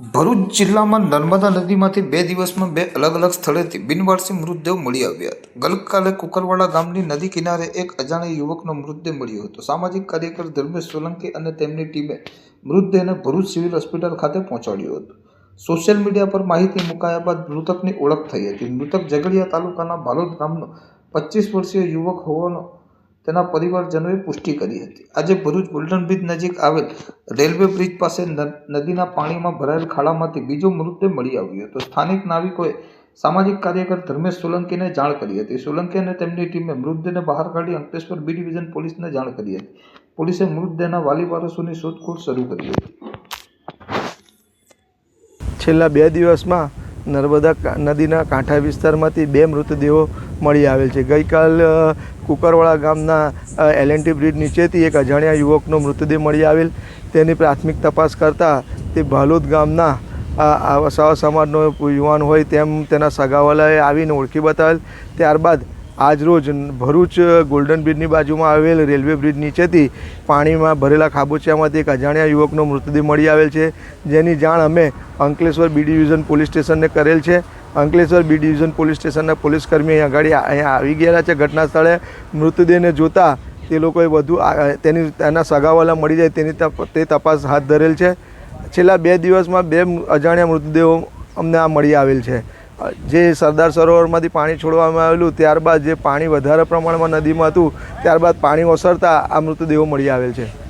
ભરૂચ જિલ્લામાં નર્મદા નદીમાંથી બે દિવસમાં બે અલગ અલગ સ્થળેથી બિનવારસી મૃતદેહ મળી આવ્યા હતા. ગઈકાલે કુકરવાડા ગામની નદી કિનારે એક અજાણ્યા યુવકનો મૃતદેહ મળ્યો હતો. સામાજિક કાર્યકર ધર્મેશ સોલંકી અને તેમની ટીમે મૃતદેહને ભરૂચ સિવિલ હોસ્પિટલ ખાતે પહોંચાડ્યો હતો. સોશિયલ મીડિયા પર માહિતી મુકાયા બાદ મૃતકની ઓળખ થઈ હતી. મૃતક ઝઘડિયા તાલુકાના ભાલોદ ગામનો પચીસ વર્ષીય યુવક હોવાનો તેના પરિવારજનોએ પુષ્ટિ કરી હતી. આજે ભરૂચ ગોલ્ડન બ્રિજ નજીક આવેલ રેલવે બ્રિજ પાસે નદીના પાણીમાં ભરાયેલ ખાડામાંથી બીજો મૃતદેહ મળી આવ્યો હતો. સ્થાનિક નાવિકોએ સામાજિક કાર્યકર ધર્મેશ સોલંકીને જાણ કરી હતી. સોલંકી અને તેમની ટીમે મૃતદેહને બહાર કાઢી અંકલેશ્વર બી ડિવિઝન પોલીસને જાણ કરી હતી. પોલીસે મૃતદેહના વાલી વારસોની શોધખોળ શરૂ કરી હતી. છેલ્લા બે દિવસમાં નર્મદા નદીના કાંઠા વિસ્તારમાંથી બે મૃતદેહો મળી આવેલ છે. ગઈકાલ અ, કુકરવાડા ગામના એલ એન્ડ ટી બ્રિજ નીચેથી એક અજાણ્યા યુવકનો મૃતદેહ મળી આવેલ. તેની પ્રાથમિક તપાસ કરતાં તે ભાલોદ ગામના આ- સવા સમાજનો યુવાન હોય તેમ તેના સગાવાલાએ આવીને ઓળખી બતાવેલ. ત્યારબાદ આજરોજ ભરૂચ ગોલ્ડન બ્રિજની બાજુમાં આવેલ રેલવે બ્રિજ નીચેથી પાણીમાં ભરેલા ખાબોચિયામાંથી એક અજાણ્યા યુવકનો મૃતદેહ મળી આવેલ છે. જેની જાણ અમે અંકલેશ્વર બી ડિવિઝન પોલીસ સ્ટેશનને કરેલ છે. અંકલેશ્વર બી ડિવિઝન પોલીસ સ્ટેશનના પોલીસકર્મી આગળ અહીંયા આવી ગયેલા છે. ઘટના સ્થળે મૃતદેહને જોતા તે લોકોએ વધુ તેની, તેના સગાવાલા મળી જાય તેની તે તપાસ હાથ ધરેલ છે. છેલ્લા બે દિવસમાં બે અજાણ્યા મૃતદેહો અમને આ મળી આવેલ છે. જે સરદાર સરોવરમાંથી પાણી છોડવામાં આવેલું, ત્યારબાદ જે પાણી વધારે પ્રમાણમાં નદીમાં હતું, ત્યારબાદ પાણી ઓસરતા આ મૃતદેહો મળી આવેલ છે.